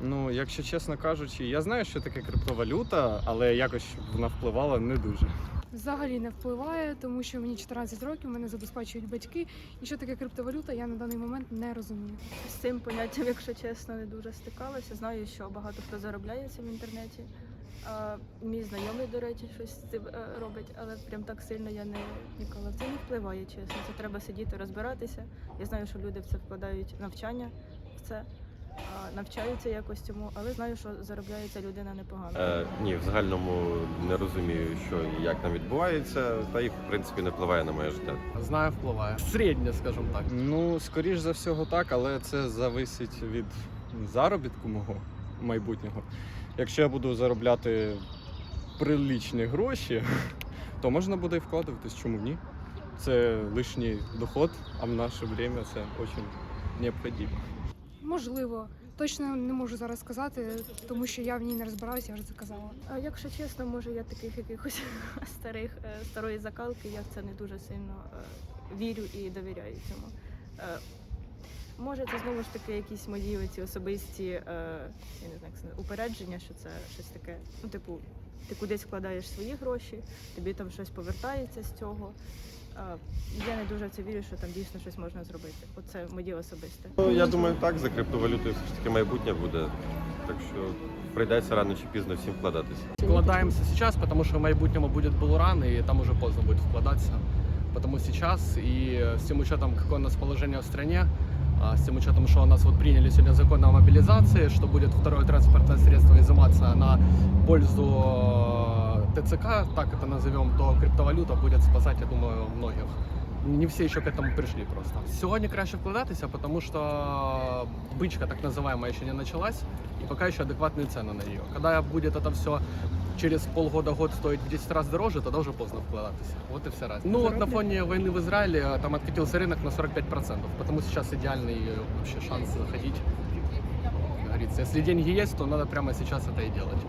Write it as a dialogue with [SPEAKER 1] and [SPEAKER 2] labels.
[SPEAKER 1] Ну, якщо чесно кажучи, я знаю, що таке криптовалюта, але якось щоб вона впливала не дуже.
[SPEAKER 2] Взагалі не впливає, тому що мені 14 років, мене забезпечують батьки. І що таке криптовалюта, я на даний момент не розумію.
[SPEAKER 3] З цим поняттям, якщо чесно, не дуже стикалася. Знаю, що багато хто заробляє цим в інтернеті. А, мій знайомий, до речі, щось з цим е, робить, але прям так сильно я не ніколи. Це не впливає, чесно. Це треба сидіти, розбиратися. Я знаю, що люди в це вкладають навчання в це, навчаються якось цьому, але знаю, що заробляється людина непогано.
[SPEAKER 4] Е, ні, в загальному не розумію, що і як там відбувається, та й в принципі не впливає на моє життя.
[SPEAKER 5] Знаю, впливає. Середнє, скажімо так.
[SPEAKER 1] Ну, скоріш за всього так, але це зависить від заробітку мого майбутнього. Якщо я буду заробляти приличні гроші, то можна буде і вкладуватись, чому ні? Це лишній доход, а в наше время це дуже необхідно.
[SPEAKER 2] Можливо, точно не можу зараз сказати, тому що я в ній не розбираюся, я вже це казала.
[SPEAKER 3] А якщо чесно, може я таких якихось старих е, старої закалки, я в це не дуже сильно е, вірю і довіряю цьому. Може, це знову ж таки якісь мої оці особисті е, я не знаю, як це упередження, що це щось таке. Ну, типу, ти кудись вкладаєш свої гроші, тобі там щось повертається з цього. Е, Я не дуже в це вірю, що там дійсно щось можна зробити. Оце моє особисте.
[SPEAKER 4] Ну, я думаю, так, за криптовалютою все ж таки майбутнє буде. Так що прийдеться рано чи пізно всім вкладатися.
[SPEAKER 5] Вкладаемся сейчас, потому что в майбутнему будет булран, и там уже поздно будет вкладаться. Потому сейчас и с тем учетом, какое у нас положение в стране, с тем учетом, что у нас вот приняли сегодня закон о мобилизации, что будет второе транспортное средство изыматься на пользу э, ТЦК, так это назовем, то криптовалюта будет спасать, я думаю, многих. Не все еще к этому пришли просто. Сьогодні краще вкладатися, потому что бычка так называемая еще не началась, и пока еще адекватные цены на нее. Когда будет это все через полгода-год стоить в 10 раз дороже, тогда уже поздно вкладатися. Вот и вся разница. Ну вот на фоне войны в Израиле э, там откатился рынок на 45%, потому сейчас идеальный э, вообще шанс заходить. Как говорится, если деньги есть, то надо прямо сейчас это и делать.